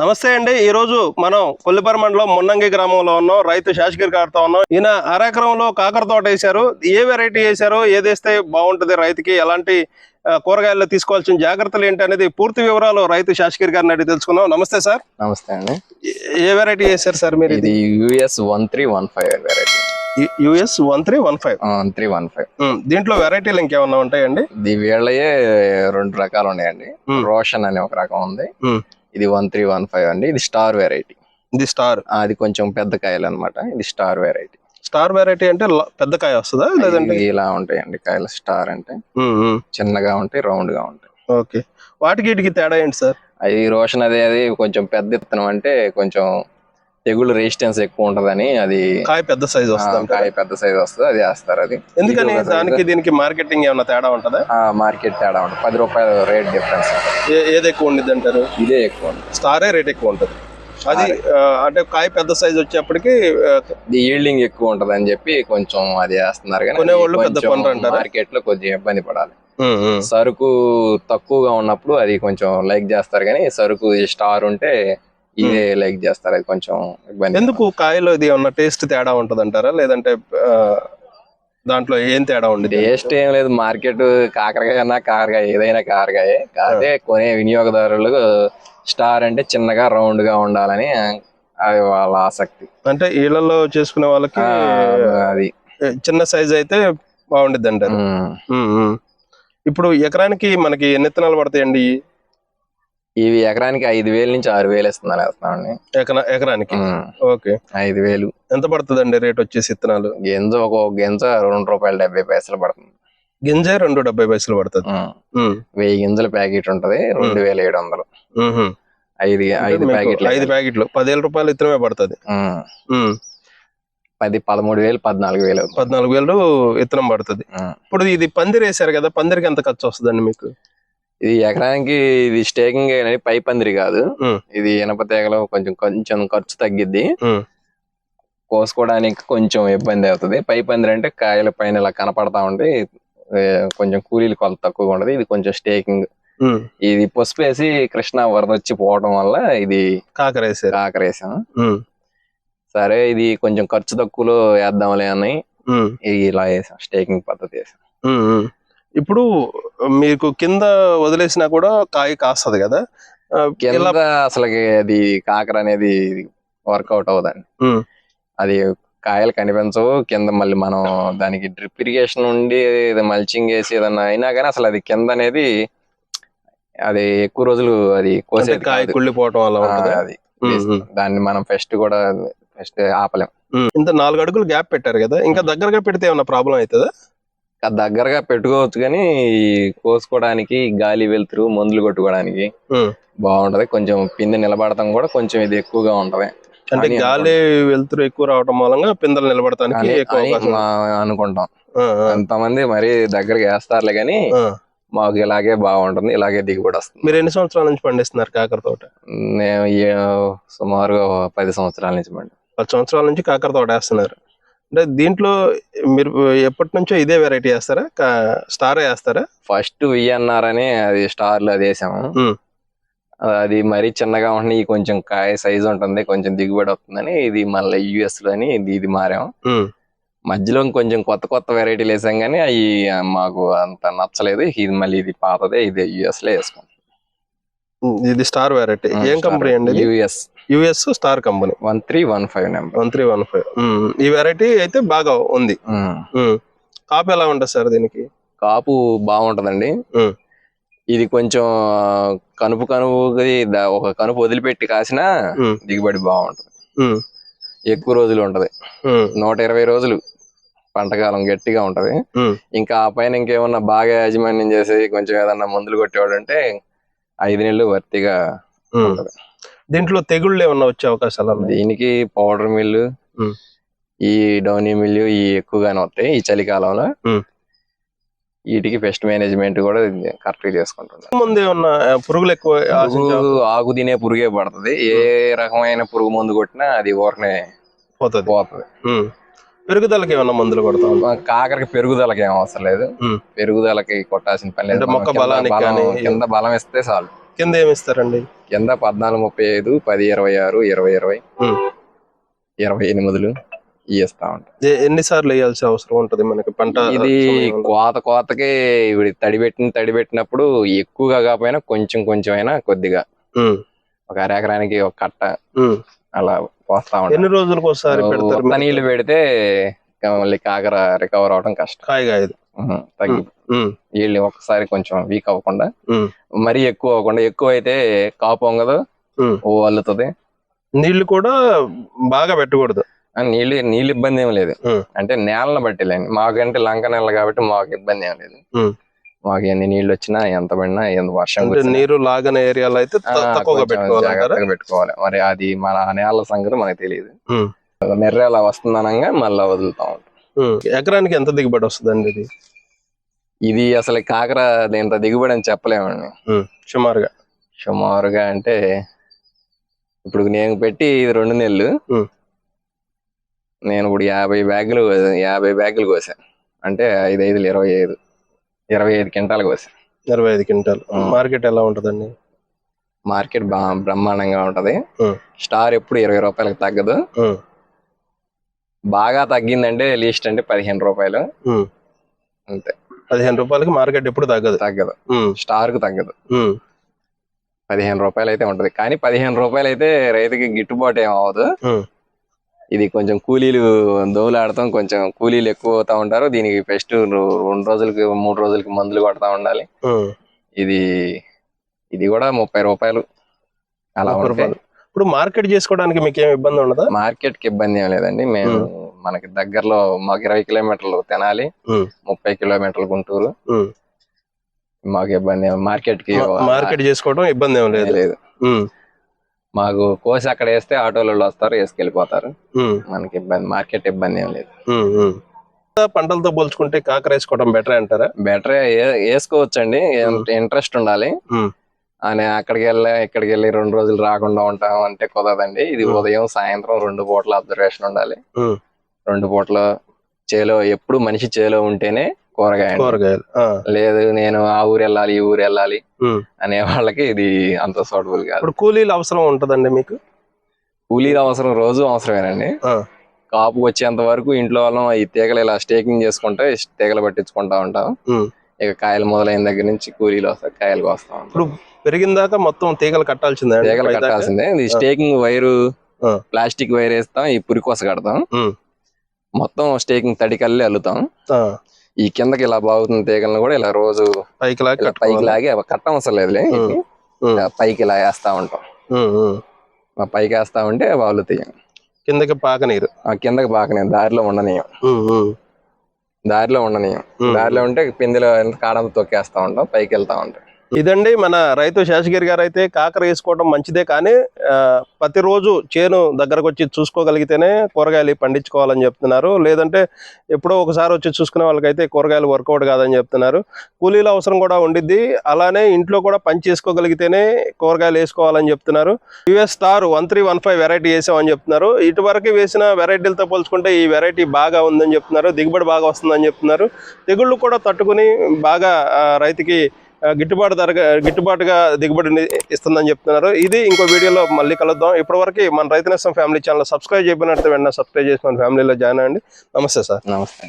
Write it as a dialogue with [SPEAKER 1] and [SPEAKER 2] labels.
[SPEAKER 1] నమస్తే అండి. ఈ రోజు మనం కొల్లిపర మండలం మున్నంగి గ్రామంలో ఉన్నాం. రైతు శాసగిరి గారితో ఉన్నాం. ఈయన అరెకరంలో కాకర తోట వేశారు. ఏ వెరైటీ వేశారు? ఏది వేస్తే బాగుంటది రైతుకి? ఎలాంటి కూరగాయలు తీసుకోవాల్సిన జాగ్రత్తలు ఏంటి అనేది పూర్తి వివరాలు రైతు శాసగిరి గారిని అడిగి తెలుసుకుందాం. నమస్తే సార్.
[SPEAKER 2] నమస్తే అండి.
[SPEAKER 1] ఏ- వెరైటీ వేశారు సార్ మీరు ఇది
[SPEAKER 2] US one three one five variety.
[SPEAKER 1] US one three one five.
[SPEAKER 2] One three one five.
[SPEAKER 1] దీంట్లో వెరైటీలు ఇంకేమన్నా ఉంటాయండి?
[SPEAKER 2] ఇది వీళ్ళయే రెండు రకాలు ఉన్నాయండి. రోషన్ అనే ఒక రకం ఉంది. ఇది వన్ త్రీ వన్ ఫైవ్ అండి. ఇది స్టార్ వెరైటీ.
[SPEAKER 1] ఇది స్టార్.
[SPEAKER 2] అది కొంచెం పెద్ద కాయలు అన్నమాట ఇది స్టార్ వెరైటీ.
[SPEAKER 1] స్టార్ వెరైటీ అంటే పెద్ద కాయ వస్తుందా? లేదంటే?
[SPEAKER 2] ఇలా ఉంటాయండి కాయలు. స్టార్ అంటే. చిన్నగా ఉంటాయి రౌండ్గా ఉంటాయి.
[SPEAKER 1] ఓకే. వాటికి వీటికి తేడా ఏంటి సార్?
[SPEAKER 2] అది రోషన్ అదే అది కొంచెం పెద్ద విత్తనం అంటే కొంచెం తెగుళ్ళు రెసిస్టెన్స్ ఎక్కువ ఉంటదని అది
[SPEAKER 1] కాయ పెద్ద సైజ్ వస్తుంది
[SPEAKER 2] కాయ పెద్ద సైజ్ వస్తుంది అది వేస్తారు అది
[SPEAKER 1] ఎందుకని. దానికి దీనికి మార్కెటింగ్ ఏమైనా తేడా ఉంటుందా
[SPEAKER 2] ఆ, మార్కెట్ తేడా ఉంటుంది పది రూపాయలు రేట్ డిఫరెన్స్
[SPEAKER 1] ఏది ఎక్కువ ఉండిద్ది అంటారు
[SPEAKER 2] ఇదే ఎక్కువ ఉంటుంది.
[SPEAKER 1] స్టారే రేట్ ఎక్కువ ఉంటుంది అది అంటే కాయ పెద్ద సైజ్ వచ్చేప్పటికి
[SPEAKER 2] ఈల్డింగ్ ఎక్కువ ఉంటది అని చెప్పి కొంచెం అది వేస్తున్నారు కానీ
[SPEAKER 1] కొనేవాళ్ళు పెద్ద?
[SPEAKER 2] మార్కెట్లో కొంచెం ఇబ్బంది పడాలి. సరుకు తక్కువగా ఉన్నప్పుడు అది కొంచెం లైక్ చేస్తారు కానీ సరుకు స్టార్ ఉంటే ఇదే లైక్ చేస్తారు. అది కొంచెం ఇబ్బంది.
[SPEAKER 1] ఎందుకు కాయలో ఇది ఏమన్నా టేస్ట్ తేడా ఉంటది అంటారా లేదంటే దాంట్లో ఏం తేడా ఉండిద్ది?
[SPEAKER 2] టేస్ట్ ఏం లేదు. మార్కెట్ కాకరకాయ అన్నా కాకరకాయ ఏదైనా కాకరకాయ. కాకపోతే కొనే వినియోగదారులు స్టార్ అంటే చిన్నగా రౌండ్గా ఉండాలని అది వాళ్ళ ఆసక్తి.
[SPEAKER 1] అంటే ఇళ్ళలో చేసుకునే వాళ్ళకి
[SPEAKER 2] అది.
[SPEAKER 1] చిన్న సైజ్ అయితే బాగుండిద్ది అంటారు.
[SPEAKER 2] ఉమ్.
[SPEAKER 1] ఇప్పుడు ఎకరానికి మనకి ఎన్ని విత్తనాలు పడతాయండి?
[SPEAKER 2] ఇవి ఎకరానికి ఐదు వేల నుంచి ఆరు వేలు ఇస్తున్నారు వేస్తామండి
[SPEAKER 1] ఎకరా ఎకరానికి. ఓకే.
[SPEAKER 2] ఐదు వేలు.
[SPEAKER 1] ఎంత పడుతుందండి రేట్ వచ్చేసి విత్తనాలు
[SPEAKER 2] గింజ ఒక గింజ రెండు రూపాయలు డెబ్బై పైసలు పడుతుంది.
[SPEAKER 1] గింజ రెండు డెబ్బై పైసలు పడుతుంది.
[SPEAKER 2] వెయ్యి గింజల ప్యాకెట్ ఉంటది రెండు వేల ఏడు వందలు. ఐదు ఐదు ప్యాకెట్లు.
[SPEAKER 1] ఐదు ప్యాకెట్లు. పదివేల రూపాయలు విత్తనమే పడుతుంది.
[SPEAKER 2] పది పదమూడు వేలు పద్నాలుగు వేలు.
[SPEAKER 1] పద్నాలుగు వేలు విత్తనం పడుతుంది. ఇప్పుడు ఇది పందిరి వేసారు కదా పందిరికి ఎంత ఖర్చు వస్తుందండి మీకు?
[SPEAKER 2] ఇది ఎకరానికి ఇది స్టేకింగ్ అనేది పై పందిరి కాదు. ఇది ఇనప తీగలో కొంచెం కొంచెం ఖర్చు తగ్గిద్ది. కోసుకోవడానికి కొంచెం ఇబ్బంది అవుతుంది. పై పందిరి అంటే కాయల పైన ఇలా కనపడతా ఉంటే ఏ, కొంచెం కూలీలు కొలత తక్కువగా ఉంటది ఇది కొంచెం స్టేకింగ్. ఇది పసుపు వేసి కృష్ణ వరద వచ్చి పోవడం వల్ల ఇది
[SPEAKER 1] కాకర వేసారు
[SPEAKER 2] కాకరేసాం సరే ఇది కొంచెం ఖర్చు తక్కువలో వేద్దాంలే అని ఇలా వేసాం స్టేకింగ్ పద్ధతి వేసాం.
[SPEAKER 1] ఇప్పుడు మీకు కింద వదిలేసినా కూడా కాయ కాస్తది కదా.
[SPEAKER 2] అసలుకి అది కాకర అనేది వర్కౌట్ అవ్వదండి. అది కాయలు కనిపించవు. కింద మళ్ళీ మనం దానికి డ్రిప్ ఇరిగేషన్ ఉండి మల్చింగ్ వేసి ఏదన్నా అయినా కానీ అసలు అది కింద అనేది అది ఎక్కువ రోజులు అది కోసేది
[SPEAKER 1] కాయ. కుళ్ళిపోవటం వల్ల
[SPEAKER 2] అది. దాన్ని మనం ఫస్ట్ కూడా ఫస్ట్ ఆపలేం.
[SPEAKER 1] ఇంత నాలుగు అడుగులు గ్యాప్ పెట్టారు కదా. ఇంకా దగ్గరగా పెడితే ఏమన్నా ప్రాబ్లం అవుతుందా?
[SPEAKER 2] దగ్గరగా పెట్టుకోవచ్చు కానీ కోసుకోవడానికి గాలి వెలుతురు మందులు కొట్టుకోవడానికి. బాగుంటది. కొంచెం పిండి నిలబడటం కూడా కొంచెం ఇది ఎక్కువగా ఉంటది.
[SPEAKER 1] అంటే గాలి వెలుతురు ఎక్కువ రావటం మూలంగా పిందెలు నిలబడటానికి
[SPEAKER 2] అని
[SPEAKER 1] ఎక్కువ
[SPEAKER 2] అనుకుంటాం. కొంతమంది మరి దగ్గరగా వేస్తారులే కానీ. మాకు ఇలాగే బాగుంటుంది ఇలాగే దిగుబడి వస్తుంది.
[SPEAKER 1] మీరు ఎన్ని సంవత్సరాల నుంచి పండిస్తున్నారు కాకర తోట?
[SPEAKER 2] నేను సుమారుగా పది సంవత్సరాల నుంచి బండి
[SPEAKER 1] పది సంవత్సరాల నుంచి కాకర తోట వేస్తున్నారు. అంటే దీంట్లో మీరు ఎప్పటి నుంచో ఇదే వెరైటీ వేస్తారా? స్టార్ వేస్తారా?
[SPEAKER 2] ఫస్ట్ విఎన్ఆర్ అని అది స్టార్లో అది వేసాము. అది మరీ చిన్నగా ఉంటుంది కొంచెం కాయ సైజ్ ఉంటుంది కొంచెం దిగుబడి వస్తుందని ఇది మళ్ళీ యుఎస్లోని ఇది ఇది మారాము. మధ్యలో కొంచెం కొత్త కొత్త వెరైటీలు వేసాం కానీ అవి మాకు అంత నచ్చలేదు. ఇది మళ్ళీ ఇది పాతదే ఇది యుఎస్లో
[SPEAKER 1] ఉమ్, ఇది స్టార్ వెరైటీ ఏం కంపెనీ అండి
[SPEAKER 2] US
[SPEAKER 1] US star company.
[SPEAKER 2] One three one five number.
[SPEAKER 1] One three one five. ఈ వెరైటీ అయితే బాగా ఉంది. కాపు ఎలా ఉంటుంది సార్ దీనికి?
[SPEAKER 2] కాపు బాగుంటదండి. ఇది కొంచెం కనుపు కనుపుకి దా- ఒక కనుపు వదిలిపెట్టి కాసినా దిగుబడి బాగుంటది. ఎక్కువ రోజులు ఉంటది. నూట ఇరవై రోజులు పంటకాలం గట్టిగా ఉంటది. ఇంకా ఆ పైన ఇంకేమన్నా బాగా యాజమాన్యం చేసి కొంచెం ఏదన్నా మందులు కొట్టేవాడు అంటే ఐదు నెలలు వర్తిగా. ఉంటది.
[SPEAKER 1] దీంట్లో తెగుళ్ళు ఏమన్నా వచ్చే అవకాశాలు ఉన్నాయి?
[SPEAKER 2] దీనికి పౌడర్ మిల్లు. ఈ డౌనీ మిల్లు ఈ ఎక్కువగానే వస్తాయి ఈ చలికాలంలో. వీటికి పెస్ట్ మేనేజ్మెంట్ కూడా కరెక్ట్గా చేసుకుంటున్నారు
[SPEAKER 1] ముందు ఏమన్నా పురుగులు ఎక్కువ
[SPEAKER 2] ఆకు తినే పురుగే పడుతుంది. ఏ రకమైన పురుగు మందు కొట్టినా అది ఊరనే
[SPEAKER 1] పోతుంది.
[SPEAKER 2] పోతుంది.
[SPEAKER 1] పెరుగుదలకి ఏమన్నా మందులు కొడతా
[SPEAKER 2] కాకరకి పెరుగుదలకి ఏం అవసరం లేదు. పెరుగుదలకి కొట్టాల్సిన పని లేదు.
[SPEAKER 1] మొక్క బలానికి
[SPEAKER 2] కింద బలం ఇస్తే చాలు.
[SPEAKER 1] కింద ఏమి ఇస్తారండి?
[SPEAKER 2] కింద పద్నాలుగు ముప్పై ఐదు పది ఇరవై ఆరు ఇరవై ఇరవై. ఇరవై ఎనిమిదిలు ఇస్తా ఉంటాం.
[SPEAKER 1] ఏ- ఎన్నిసార్లు వేయాల్సిన అవసరం ఉంటది మనకి? పంట
[SPEAKER 2] ఇది? కోత కోతకి ఇవి తడి పెట్టిన తడి పెట్టినప్పుడు ఎక్కువగా కాకపోయినా కొంచెం కొంచెం అయినా కొద్దిగా ఒక అరెకరానికి ఒక కట్ట. అలా పోస్తా ఉంటాం.
[SPEAKER 1] ఎన్ని రోజులకు ఒకసారి?
[SPEAKER 2] నీళ్ళు పెడితే మళ్ళీ కాకర రికవర్ అవడం కష్టం.
[SPEAKER 1] కాయగా ఇది.
[SPEAKER 2] తగ్గి
[SPEAKER 1] ఉమ్,
[SPEAKER 2] వీళ్ళు ఒకసారి కొంచెం వీక్ అవ్వకుండా మరీ ఎక్కువ అవ్వకుండా ఎక్కువ అయితే కాపు వంగదు. ఓ అల్లుతుంది.
[SPEAKER 1] నీళ్ళు కూడా బాగా పెట్టకూడదు.
[SPEAKER 2] నీళ్ళు నీళ్ళు ఇబ్బంది ఏం లేదు. అంటే నేలను బట్టి లేండి. మాకంటే లంక నేల కాబట్టి మాకు ఇబ్బంది ఏం లేదు. మాకు ఎన్ని నీళ్ళు వచ్చినా ఎంత పడినా ఎంత వర్షం
[SPEAKER 1] నీరు లాగని ఏరియాలో అయితే
[SPEAKER 2] జాగ్రత్తగా పెట్టుకోవాలి. మరి అది మన నేల సంగతి మనకు తెలియదు. అలా వస్తుందనంగా మళ్ళీ వదులుతా ఉంటాం.
[SPEAKER 1] ఎకరానికి ఎంత దిగుబడి వస్తుందండి ఇది?
[SPEAKER 2] ఇది అసలు కాకర ఇంత దిగుబడి అని చెప్పలేమండి.
[SPEAKER 1] సుమారుగా.
[SPEAKER 2] సుమారుగా అంటే ఇప్పుడు నేను పెట్టి ఇది రెండు నెలలు. నేను ఇప్పుడు యాభై బ్యాగులు యాభై బ్యాగులు కోసాను అంటే ఐదు ఐదులు ఇరవై ఐదు ఇరవై ఐదు క్వింటాలు కోసాను
[SPEAKER 1] ఇరవై ఐదు క్వింటాల్. మార్కెట్ ఎలా ఉంటదండి?
[SPEAKER 2] మార్కెట్ బా బ్రహ్మాండంగా ఉంటది. స్టార్ ఎప్పుడు ఇరవై రూపాయలకు తగ్గదు. బాగా తగ్గిందంటే లీస్ట్ అంటే పదిహేను రూపాయలు. అంతే.
[SPEAKER 1] పదిహేను రూపాయలకి మార్కెట్ ఎప్పుడు తగ్గదు.
[SPEAKER 2] తగ్గదు. స్టార్కు తగ్గదు. పదిహేను రూపాయలు అయితే ఉంటది. కానీ పదిహేను రూపాయలు అయితే రైతుకి గిట్టుబాటు ఏం అవ్వదు. ఇది కొంచెం కూలీలు దోవులాడతాం కొంచెం కూలీలు ఎక్కువ అవుతా ఉంటారు. దీనికి ఫస్ట్ రెండు రోజులకి మూడు రోజులకి మందులు కొడతా ఉండాలి. ఇది ఇది కూడా ముప్పై రూపాయలు. అలా ఉంటాయి.
[SPEAKER 1] ఇప్పుడు మార్కెట్ చేసుకోవడానికి మీకు ఏమి ఇబ్బంది ఉండదా?
[SPEAKER 2] మార్కెట్కి ఇబ్బంది ఏం లేదండి. మేము మనకి దగ్గరలో మాకు ఇరవై కిలోమీటర్లు తెనాలి. ముప్పై కిలోమీటర్లు గుంటూరు. మాకు ఇబ్బంది మార్కెట్కి మార్కెట్
[SPEAKER 1] చేసుకోవడం ఇబ్బంది ఏం లేదు.
[SPEAKER 2] లేదు. మాకు కోసి అక్కడ వేస్తే ఆటోలలో వస్తారు వేసుకెళ్ళిపోతారు. మనకి ఇబ్బంది మార్కెట్ ఇబ్బంది ఏం లేదు.
[SPEAKER 1] పంటలతో పోల్చుకుంటే కాకర వేసుకోవడం బెటర్ అంటారా?
[SPEAKER 2] బెటర్ వేసుకోవచ్చు అండి ఇంట్రెస్ట్ ఉండాలి. అని అక్కడికి వెళ్ళి ఇక్కడికి వెళ్ళి రెండు రోజులు రాకుండా ఉంటాం అంటే కుదరదండి ఇది. ఉదయం సాయంత్రం రెండు పూటల అబ్జర్వేషన్ ఉండాలి. రెండు పూటల చేలో ఎప్పుడు మనిషి చేలో ఉంటేనే.
[SPEAKER 1] కూరగాయలు ఆ,
[SPEAKER 2] లేదు నేను ఆ ఊరు వెళ్ళాలి ఈ ఊరు వెళ్ళాలి. అనే వాళ్ళకి ఇది అంత సూటబుల్ కాదు
[SPEAKER 1] ఇప్పుడు కూలీలు అవసరం ఉంటదండి మీకు
[SPEAKER 2] కూలీల అవసరం రోజు అవసరమేనండి కాపు వచ్చేంత వరకు ఇంట్లో వాళ్ళం ఈ తీగలు ఇలా స్టేకింగ్ చేసుకుంటే తీగలు పట్టించుకుంటా ఉంటాం. ఇక కాయలు మొదలైన దగ్గర నుంచి కూలీలు వస్తారు కాయలు వస్తా
[SPEAKER 1] ఇప్పుడు పెరిగిన దాకా మొత్తం తీగలు కట్టాల్సిందే
[SPEAKER 2] తీగలు? కట్టాల్సిందే. ఇది స్టేకింగ్ వైరు. ప్లాస్టిక్ వైర్ వేస్తాం ఈ పురికోస కడతాం. మొత్తం స్టేకింగ్ తడి కల్లి అల్లుతాం. ఈ కిందకి ఇలా బాగుతున్న తీగలను కూడా ఇలా రోజు
[SPEAKER 1] పైకి లాగి
[SPEAKER 2] పైకి. లాగి కట్టం అవసరం లేదులే. పైకి ఇలా వేస్తా ఉంటాం. పైకి వేస్తా ఉంటే వాళ్ళు తీయం
[SPEAKER 1] కిందకి పాక నీరు
[SPEAKER 2] ఆ కిందకి బాకనే దారిలో ఉండనీయం. దారిలో ఉండనీయం. దారిలో ఉంటే పిందెలో కాడంతో తొక్కేస్తా ఉంటాం పైకి వెళ్తా ఉంటాం.
[SPEAKER 1] ఇదండి మన రైతు శేషగిరి గారు అయితే కాకర వేసుకోవడం మంచిదే కానీ ప్రతిరోజు చేను దగ్గరకు వచ్చి చూసుకోగలిగితేనే కూరగాయలు పండించుకోవాలని చెప్తున్నారు. లేదంటే ఎప్పుడో ఒకసారి వచ్చి చూసుకునే వాళ్ళకైతే కూరగాయలు వర్కౌట్ కాదని చెప్తున్నారు. కూలీల అవసరం కూడా ఉండిద్ది. అలానే ఇంట్లో కూడా పని చేసుకోగలిగితేనే కూరగాయలు వేసుకోవాలని చెప్తున్నారు. US star one three one five variety వేసామని చెప్తున్నారు. ఇటువరకు వేసిన వెరైటీలతో పోల్చుకుంటే ఈ వెరైటీ బాగా ఉందని చెప్తున్నారు. దిగుబడి బాగా వస్తుందని చెప్తున్నారు. తెగుళ్ళు కూడా తట్టుకుని బాగా రైతుకి గిట్టుబాటు ధర గిట్టుబాటుగా దిగుబడిని ఇస్తుందని చెప్తున్నారు. ఇది ఇంకో వీడియోలో మళ్ళీ కలుద్దాం. ఇప్పటివరకు మన రైతు నేస్తం ఫ్యామిలీ ఛానల్ సబ్స్క్రైబ్ చేయబడినట్టు వెంటనే సబ్స్క్రైబ్ చేసి మన ఫ్యామిలీలో జాయిన్ అవ్వండి. నమస్తే సార్.
[SPEAKER 2] నమస్తే.